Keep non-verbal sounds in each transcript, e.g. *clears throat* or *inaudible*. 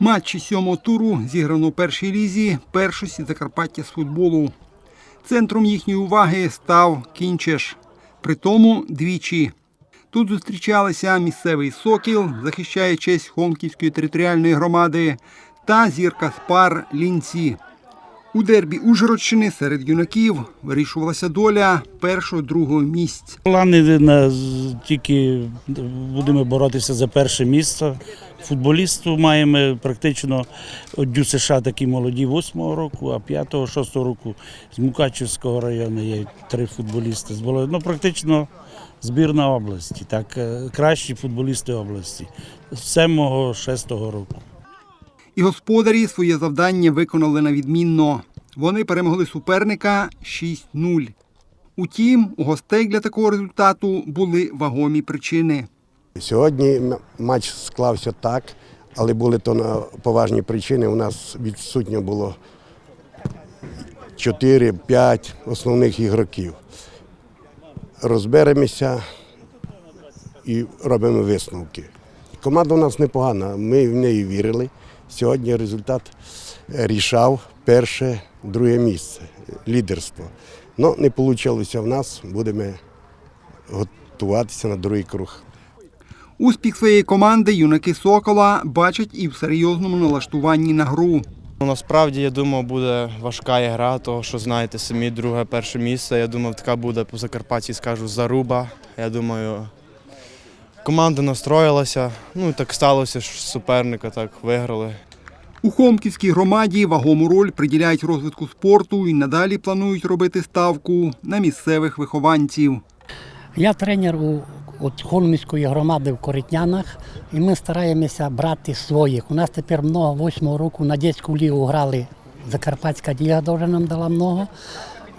Матчі сьомого туру зіграно у першій лізі першості Закарпаття з футболу. Центром їхньої уваги став Кінчеш. Притому двічі. Тут зустрічалися місцевий сокіл, захищає честь Хомківської територіальної громади, та зірка Спар Лінці. У дербі Ужгородщини серед юнаків вирішувалася доля першого-другого місць. Плани на тільки будемо боротися за перше місце. Футболістів маємо практично Дю США такі молоді 8-го року, а 5-го, 6-го року з Мукачівського району є три футболісти. Ну, практично збірна області, так, е, кращі футболісти області з 7-го, 6-го року. І господарі своє завдання виконали на відмінно. Вони перемогли суперника 6-0. Утім, у гостей для такого результату були вагомі причини. Сьогодні матч склався так, але були то поважні причини. У нас відсутньо було 4-5 основних ігроків. Розберемося і робимо висновки. Команда у нас непогана, ми в неї вірили. Сьогодні результат е, рішав перше, друге місце, лідерство. Ну, не вийшло в нас, будемо готуватися на другий круг. Успіх своєї команди юнаки Сокола бачать і в серйозному налаштуванні на гру. Ну, Насправді, я думав, буде важка гра, того що знаєте, самі друге, перше місце. Я думав, така буде по Закарпатті, скажу, заруба. Я думаю, команда настроїлася. Ну і так сталося, що суперника так виграли. У Хомківській громаді вагому роль приділяють розвитку спорту і надалі планують робити ставку на місцевих вихованців. Я тренер у от Холмівської громади в Коритнянах, і ми стараємося брати своїх. У нас тепер много восьмого року на дитячу лігу грали. Закарпатська ліга дуже нам дала много.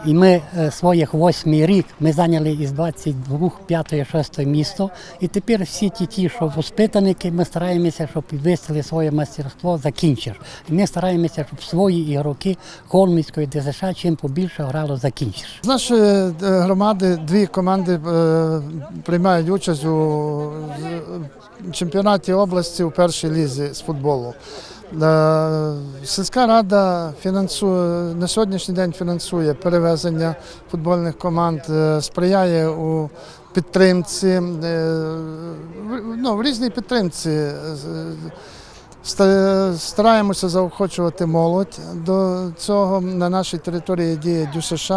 І ми е, своїх восьмий рік ми зайняли із 22 п'яте, шосте місто. І тепер всі ті, ті, що воспитанники, ми стараємося, щоб підвищили своє майстерство за кінчер. І ми стараємося, щоб свої ігроки Холмівської ДСШ чим побільше грало за кінчер. З нашої е, громади дві команди е, приймають участь у чемпіонаті області у першій лізі з футболу. Е, Сільська рада фінансує на сьогоднішній день фінансує перевезення футбольних команд, е, сприяє у підтримці, е, ну, в різній підтримці. Стараємося заохочувати молодь до цього. На нашій території діє ДЮСШ,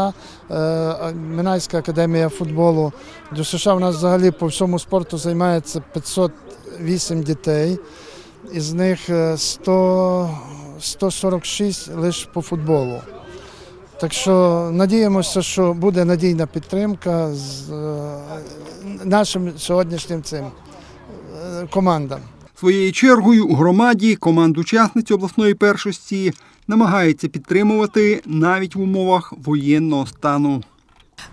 Минайська академія футболу. ДЮСШ у нас взагалі по всьому спорту займається 508 дітей, із них е, 100, 146 лише по футболу. Так що надіємося, що буде надійна підтримка з е, нашим сьогоднішнім цим е, командам. Своєю чергою у громаді команд учасниць обласної першості намагається підтримувати навіть в умовах воєнного стану.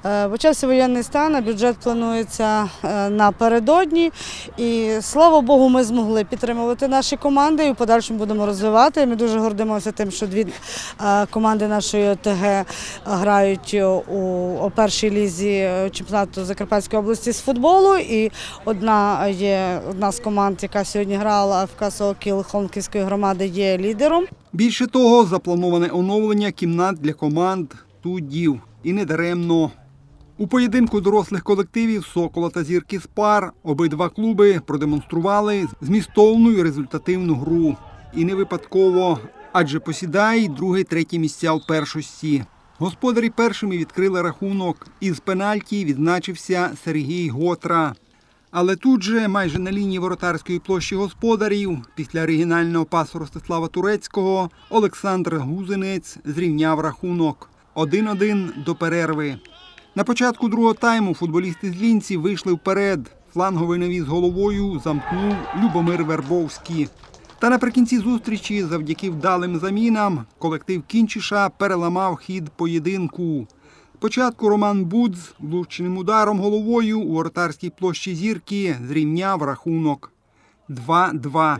Е, Почався воєнний стан, а бюджет планується е, напередодні. І слава Богу, ми змогли підтримувати наші команди і в подальшому будемо розвивати. Ми дуже гордимося тим, що дві е, команди нашої ОТГ грають у, першій лізі е, чемпіонату Закарпатської області з футболу. І одна є одна з команд, яка сьогодні грала ФК Сокіл Холмківської громади, є лідером. Більше того, заплановане оновлення кімнат для команд суддів. І не даремно. У поєдинку дорослих колективів Сокола та Зірки Спар обидва клуби продемонстрували змістовну і результативну гру. І не випадково, адже посідає друге, третє місця в першості. Господарі першими відкрили рахунок. Із пенальті відзначився Сергій Готра. Але тут же, майже на лінії воротарської площі господарів, після оригінального пасу Ростислава Турецького, Олександр Гузинець зрівняв рахунок 1-1 до перерви. На початку другого тайму футболісти з Лінці вийшли вперед. Фланговий навіс головою замкнув Любомир Вербовський. Та наприкінці зустрічі, завдяки вдалим замінам, колектив Кінчиша переламав хід поєдинку. Спочатку Роман Будз влучним ударом головою у воротарській площі зірки зрівняв рахунок 2-2.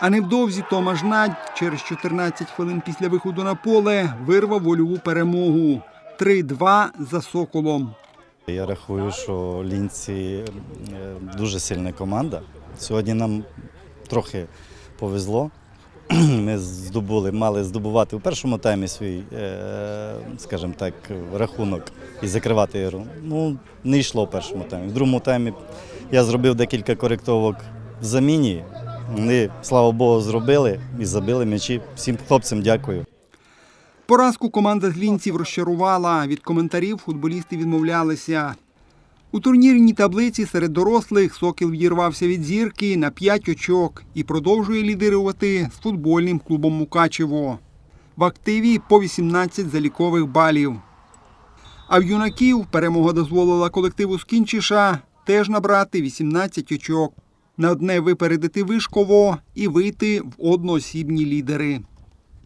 А невдовзі Тома Жнадь через 14 хвилин після виходу на поле вирвав вольову перемогу 3-2 за Соколом. Я рахую, що лінці е, дуже сильна команда. Сьогодні нам трохи повезло. *clears throat* ми здобули, мали здобувати у першому таймі свій, е, скажімо так, рахунок і закривати ігру. Ну, не йшло в першому таймі. В другому таймі я зробив декілька коректовок в заміні. Вони, слава Богу, зробили і забили м'ячі. Всім хлопцям дякую. Поразку команда з лінців розчарувала. Від коментарів футболісти відмовлялися. У турнірній таблиці серед дорослих Сокіл відірвався від зірки на 5 очок і продовжує лідирувати з футбольним клубом Мукачево. В активі по 18 залікових балів. А в юнаків перемога дозволила колективу з теж набрати 18 очок. На одне випередити Вишково і вийти в одноосібні лідери.